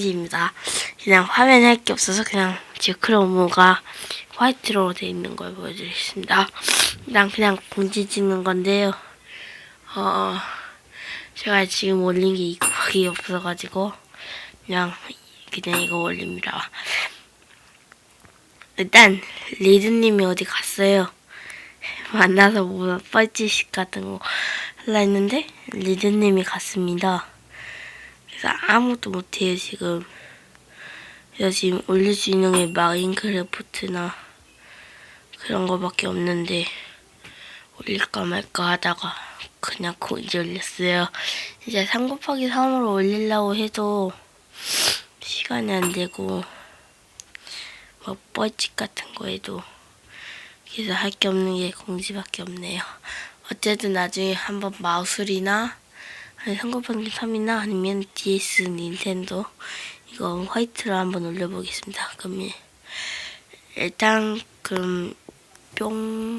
입니다. 그냥 화면에 할 게 없어서 그냥 지크로모가 화이트로 되어 있는 걸 보여드리겠습니다. 일단 그냥 공지 찍는 건데요. 어, 제가 지금 올린 게 이거밖에 없어가지고 그냥 그냥 이거 올립니다. 일단 리드님이 어디 갔어요? 만나서 뭐 뻘짓 같은 거 하려 했는데 리드님이 갔습니다. 그래서 아무것도 못해요 지금. 그래서 지금 올릴 수 있는 게 마인크래프트나 그런 거밖에 없는데 올릴까 말까 하다가 그냥 거기 올렸어요. 이제 3 곱하기 3으로 올리려고 해도 시간이 안 되고 뭐 뻘짓 같은 거 해도 그래서 할 게 없는 게 공지밖에 없네요. 어쨌든 나중에 한번 마우술이나 아니 3 곱하기 3이나 아니면 DS 닌텐도 이거 화이트로 한번 올려보겠습니다. 그러면 일단 그럼 뿅